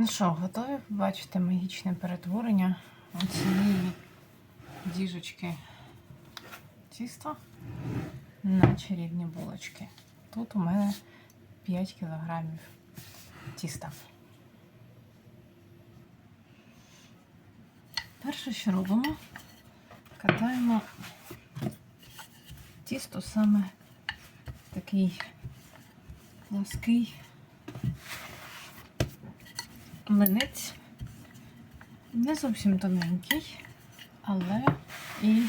Ну що, готові побачити магічне перетворення цієї діжечки тіста на чарівні булочки. Тут у мене 5 кілограмів тіста. Перше, що робимо, катаємо тісто саме такий плоский млинець. Не зовсім тоненький, але і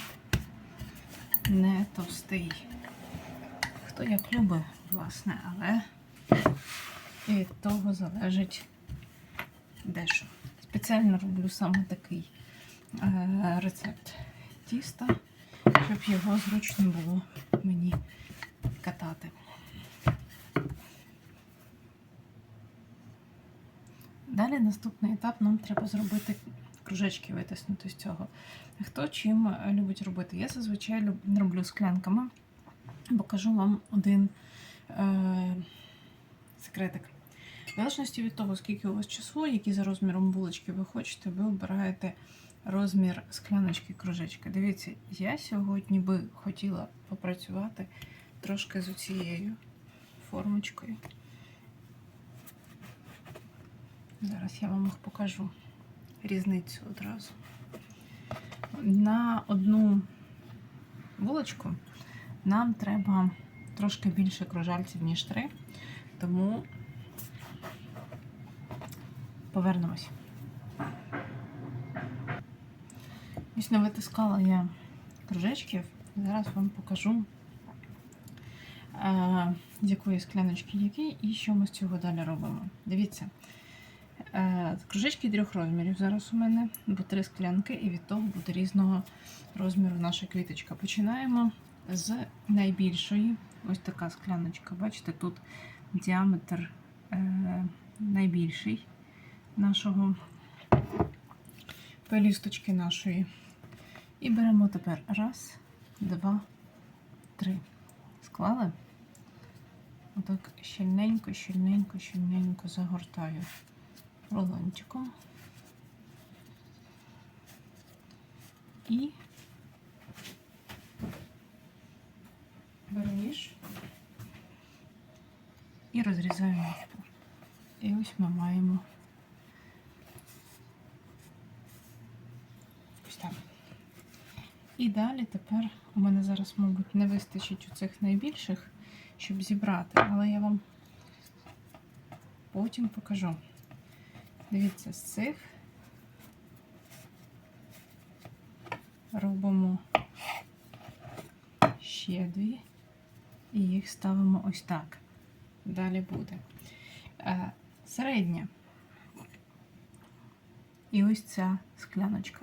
не товстий. Хто як любить, власне, але від того залежить дещо. Спеціально роблю саме такий е, рецепт тіста, щоб його зручно було мені катати. Далі наступний етап нам треба зробити кружечки витиснути з цього. Хто чим е, любить робити? Я зазвичай роблю склянками. Покажу вам один е- секретик. В залежності від того, скільки у вас часу, які за розміром булочки ви хочете, ви обираєте розмір скляночки кружечка. Дивіться, я сьогодні би хотіла попрацювати трошки з цією формочкою. Зараз я вам їх покажу різницю одразу. На одну булочку нам треба трошки більше кружальців, ніж три, тому повернемось. Ось навитискала я кружечків. Зараз вам покажу, е, з якої скляночки який і що ми з цього далі робимо. Дивіться. Е, Кружечки трьох розмірів зараз у мене, бо три склянки, і від того буде різного розміру наша квіточка. Починаємо з найбільшої. Ось така скляночка. Бачите, тут діаметр е, найбільший нашого пелісточки нашої. І беремо тепер раз, два, три. Склали. Отак щільненько, щільненько, щільненько загортаю рулончиком. І беру ніж і розрізаю навпіл. І ось ми маємо. І далі тепер у мене зараз, мабуть, не вистачить у цих найбільших, щоб зібрати, але я вам потім покажу. Дивіться, з цих робимо ще дві і їх ставимо ось так. Далі буде. Е, Середня. І ось ця скляночка.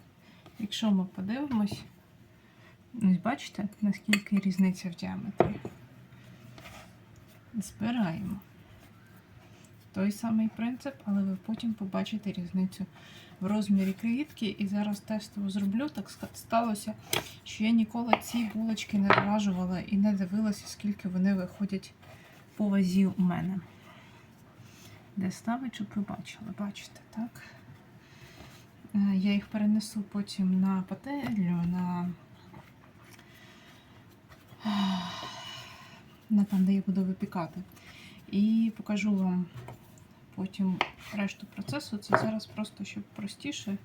Якщо ми подивимось, ось бачите, наскільки різниця в діаметрі. Збираємо той самий принцип, але ви потім побачите різницю в розмірі квітки. І зараз тестово зроблю. Так сталося, що я ніколи ці булочки не зважувала і не дивилася, скільки вони виходять по вазі у мене. Де ставить, щоб ви бачили, бачите, так? Е, Я їх перенесу потім на пательню, на, на там, де я буду випікати. І покажу вам потім решту процесу. Це зараз просто, щоб простіше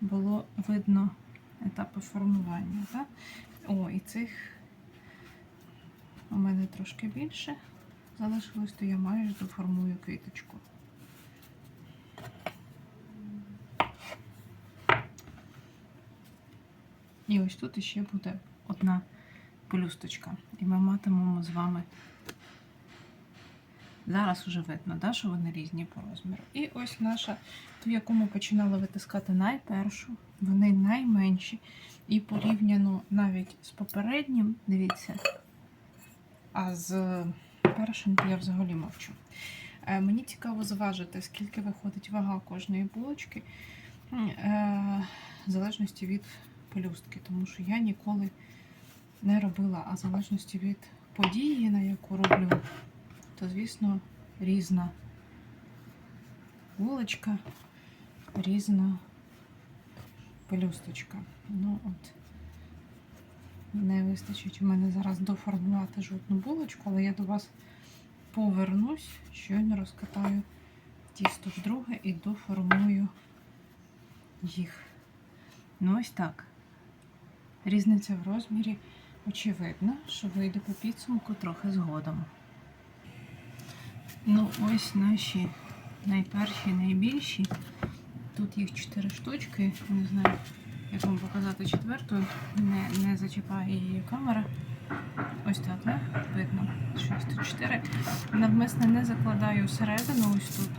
було видно етапи формування. Так? О, і цих у мене трошки більше залишилось, то я майже доформую квіточку. І ось тут іще буде одна пелюсточка. І ми матимемо з вами Зараз вже видно, да, що вони різні по розміру. І ось наша, ту, яку ми починали витискати найпершу, вони найменші. І порівняно навіть з попереднім, дивіться, а з першим я взагалі мовчу. Е, Мені цікаво зважити, скільки виходить вага кожної булочки, е, в залежності від пелюстки, тому що я ніколи не робила, а в залежності від події, на яку роблю то, звісно, різна булочка різна пелюсточка. Ну от. Не вистачить у мене зараз доформувати жодну булочку, але я до вас повернусь, щойно розкатаю тісто вдруге і доформую їх. Ну ось так. Різниця в розмірі очевидна, що вийде по підсумку трохи згодом. Ну, ось наші найперші, найбільші. Тут їх 4 штучки. Не знаю, як вам показати четверту. Не, не зачіпає її камера. Ось так, да? видно. Щось тут 4. Навмисне не закладаю всередину ось тут,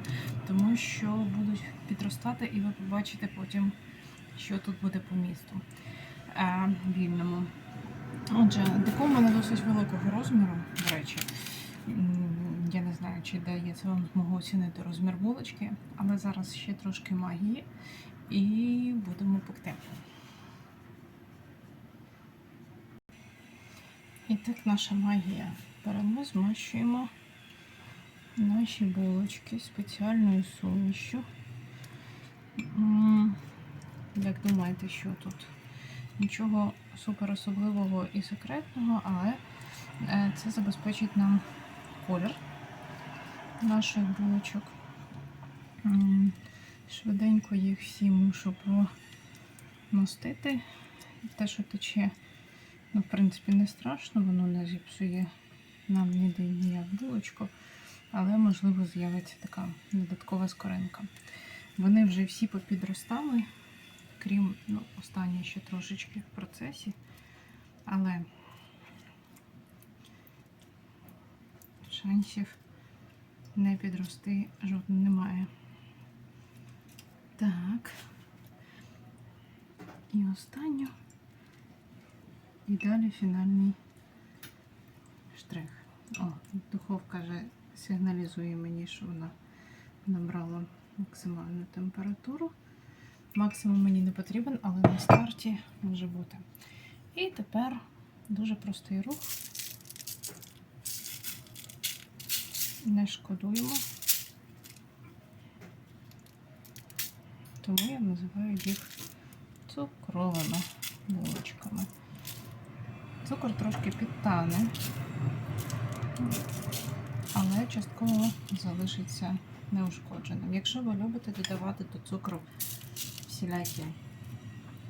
тому що будуть підростати, і ви побачите потім, що тут буде по місту е, вільному. Отже, деко в мене досить великого розміру, до речі. Чи дається вам змогу оцінити розмір булочки, але зараз ще трошки магії і будемо пекти. І так наша магія. Беремо, змащуємо наші булочки спеціальною сумішю. Як думаєте, що тут? Нічого супер особливого і секретного, але е, це забезпечить нам колір наших булочок. Швиденько їх всі мушу промастити. Те, що тече, ну, в принципі, не страшно, воно не зіпсує нам ніде ніяк булочку, але, можливо, з'явиться така додаткова скоринка. Вони вже всі попідростали, крім ну, останньої ще трошечки в процесі, але шансів не підрости жодного немає. Так. І останню. І далі фінальний штрих. О, духовка вже сигналізує мені, що вона набрала максимальну температуру. Максимум мені не потрібен, але на старті може бути. І тепер дуже простий рух. Не шкодуємо. Тому я називаю їх цукровими булочками. Цукор трошки підтане, але частково залишиться неушкодженим. Якщо ви любите додавати до цукру всілякі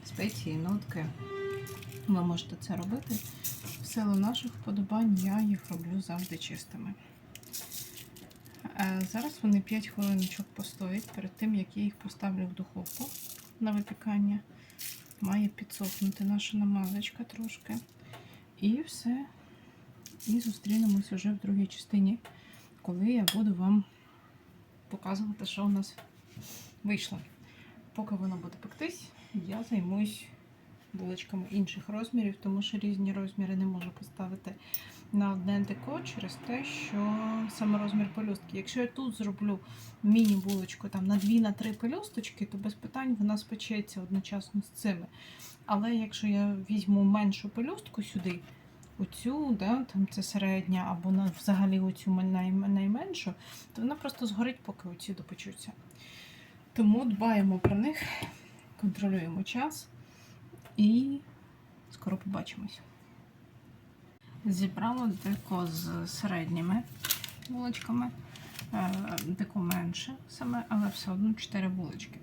спеції, нотки, ви можете це робити. В силу наших вподобань я їх роблю завжди чистими. Е, Зараз вони 5 хвилиночок постоять перед тим, як я їх поставлю в духовку на випікання. Має підсохнути наша намазочка трошки. І все. І зустрінемось уже в другій частині, коли я буду вам показувати, що у нас вийшло. Поки воно буде пектись, я займусь булочками інших розмірів, тому що різні розміри не можу поставити на одне деко через те, що саме розмір пелюстки. Якщо я тут зроблю міні-булочку там на 2-3 пелюсточки, то без питань вона спечеться одночасно з цими. Але якщо я візьму меншу пелюстку сюди, оцю, да, там це середня, або на, взагалі оцю най- найменшу, то вона просто згорить, поки оці допечуться. Тому дбаємо про них, контролюємо час і скоро побачимось. Зібрала деко з середніми булочками, е, деко менше саме, але все одно 4 булочки.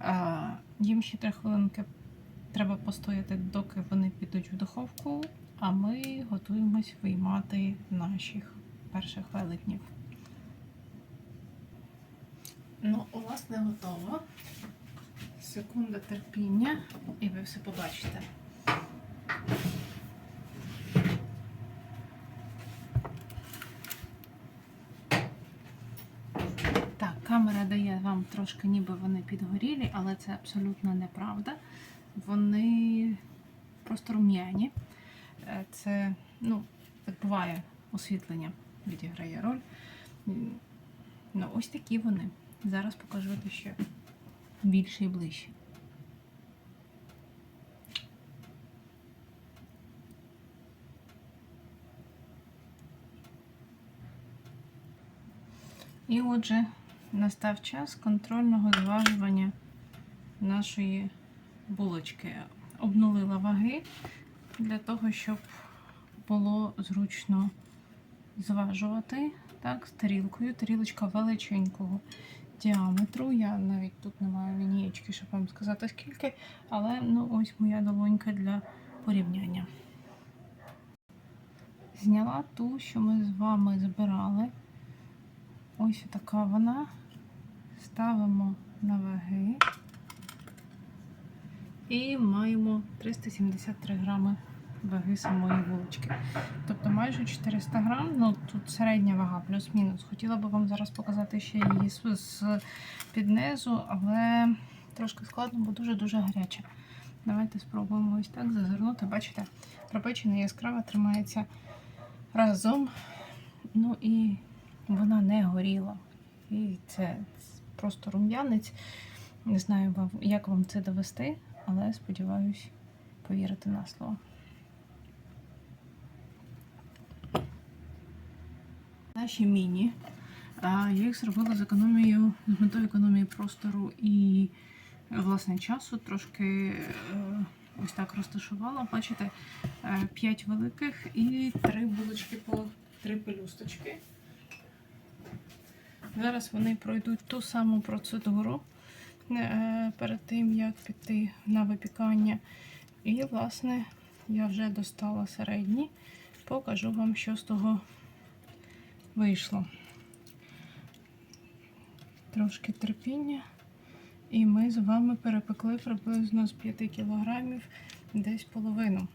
Е, Їм ще 3 хвилинки треба постояти, доки вони підуть в духовку, а ми готуємось виймати наших перших велетнів. Ну, у вас не готово. Секунда терпіння, і ви все побачите. Так, камера трошки, ніби вони підгорілі, але це абсолютно неправда. Вони просто рум'яні. Е, Це, ну, так буває, освітлення відіграє роль. Ну, ось такі вони. Зараз покажу ще більше і ближче. І отже, настав час контрольного зважування нашої булочки. Обнулила ваги для того, щоб було зручно зважувати. Так, з тарілкою. Тарілочка величенького діаметру. Я навіть тут не маю лінієчки, щоб вам сказати скільки, але ну, ось моя долонька для порівняння. Зняла ту, що ми з вами збирали. Ось така вона. Ставимо на ваги. І маємо 373 грами ваги самої булочки. Тобто майже 400 грам. Ну тут середня вага, плюс-мінус. Хотіла би вам зараз показати ще її з, з під низу, але трошки складно, бо дуже-дуже гаряче. Давайте спробуємо ось так зазирнути. Бачите, пропечена яскрава тримається разом. Ну і вона не горіла. І це просто рум'янець. Не знаю, як вам це довести, але сподіваюсь повірити на слово. Наші міні. Я їх зробила з економією, з метою економії простору і е, власне часу. Трошки е, ось так розташувала. Бачите, 5 великих і 3 булочки по 3 пелюсточки. Зараз вони пройдуть ту саму процедуру е, перед тим, як піти на випікання. І, власне, я вже достала середні. Покажу вам, що з того вийшло. Трошки терпіння. І ми з вами перепекли приблизно з 5 кілограмів десь половину.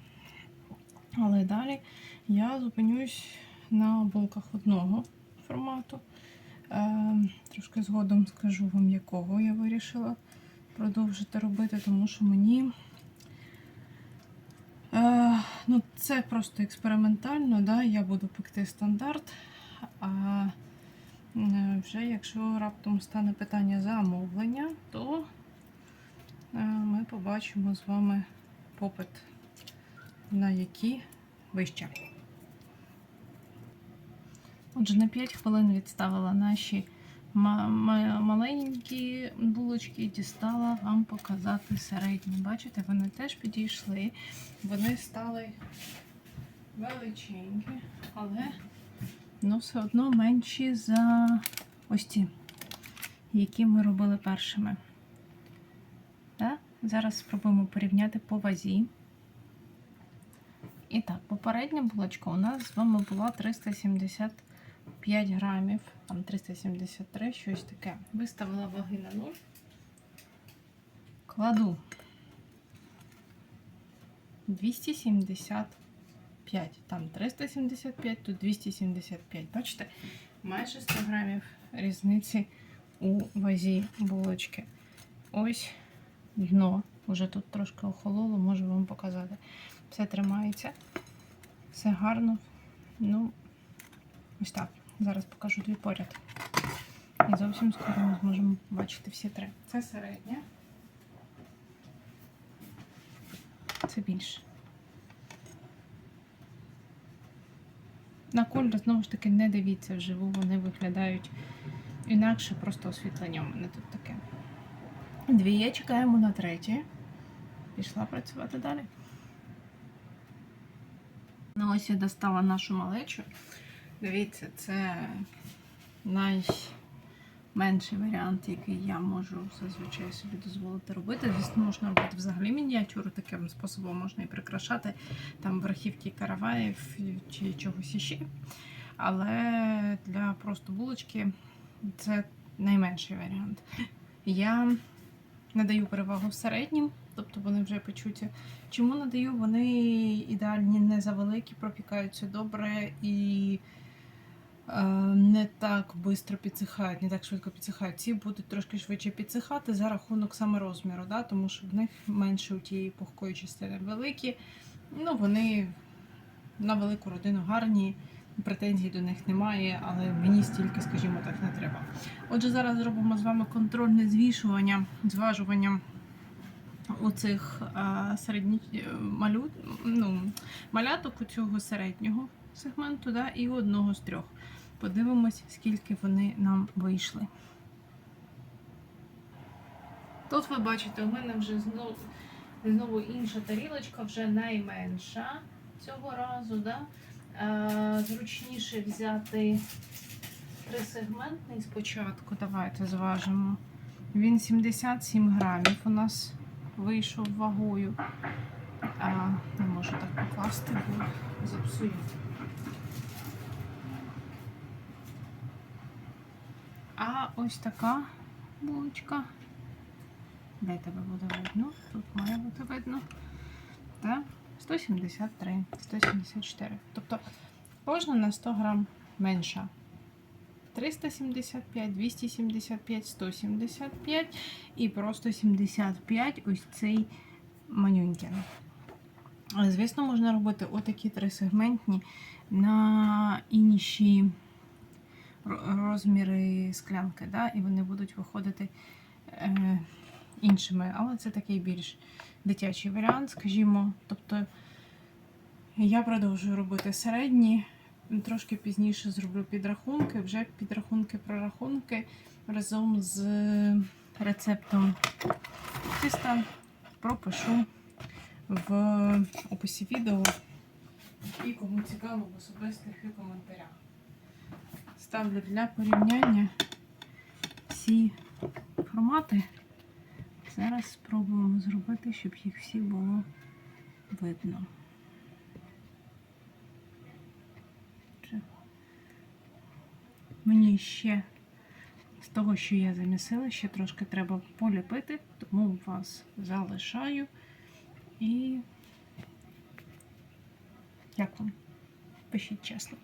Але далі я зупинюсь на булках одного формату. Е, трошки згодом скажу вам, якого я вирішила продовжити робити, тому що мені е, ну, це просто експериментально, да? я буду пекти стандарт. А е, вже якщо раптом стане питання замовлення, то ми побачимо з вами попит на які вище. Отже, на 5 хвилин відставила наші ма- ма- маленькі булочки дістала вам показати середні. Бачите, вони теж підійшли. Вони стали величенькі, але ну, все одно менші за ось ці, які ми робили першими. Так? Зараз спробуємо порівняти по вазі. І так, попередня булочка у нас з вами була 375 грамів, там 373, щось таке. Виставила ваги на 0. Кладу 275. Там 375, тут 275. Бачите, майже 100 грамів різниці у вазі булочки. Ось дно. Уже тут трошки охололо, можу вам показати. Все тримається, все гарно. Ну, ось так. Зараз покажу дві поряд. І зовсім скоро ми зможемо бачити всі три. Це середня. Це більше. На колір, знову ж таки, не дивіться вживу, вони виглядають інакше, просто освітлення у мене тут таке. Дві чекаємо на третє. Пішла працювати далі. Ну, ось я достала нашу малечу. Дивіться, це найменший варіант, який я можу зазвичай собі дозволити робити. Звісно, можна робити взагалі мініатюру, таким способом можна і прикрашати там верхівки караваїв чи чогось іще. Але для просто булочки це найменший варіант. Я надаю перевагу середнім, тобто вони вже почуті. Чому надаю? Вони ідеальні, не завеликі, пропікаються добре і не так швидко підсихають, не так швидко підсихають. Ці будуть трошки швидше підсихати за рахунок саме розміру, да? тому що в них менше у тієї пухкої частини великі. Ну, вони на велику родину гарні, претензій до них немає, але мені стільки, скажімо так, не треба. Отже, зараз зробимо з вами контрольне звішування, зважування оцих а, середні е, малю, ну, маляток у цього середнього сегменту да, і одного з трьох. Подивимось, скільки вони нам вийшли. Тут ви бачите, у мене вже знову, знову інша тарілочка, вже найменша цього разу. Да? Е, зручніше взяти трисегментний спочатку. Давайте зважимо. Він 77 грамів у нас вийшов вагою. А, не можу так покласти, бо запсую. А ось така булочка. Де тебе буде видно? Тут має бути видно. Та 173, 174. Тобто кожна на 100 грам менша. 375, 275, 175 і просто 75 ось цей манюнький. Але, звісно, можна робити отакі трисегментні на інші розміри склянки, да? і вони будуть виходити е, іншими. Але це такий більш дитячий варіант, скажімо. Тобто я продовжую робити середні, трошки пізніше зроблю підрахунки, вже підрахунки, прорахунки разом з рецептом тіста пропишу в описі відео і кому цікаво в особистих і коментарях. Ставлю для порівняння всі формати. Зараз спробуємо зробити, щоб їх всі було видно. Мені ще з того, що я замісила, ще трошки треба поліпити, тому вас залишаю. І як вам? Пишіть чесно.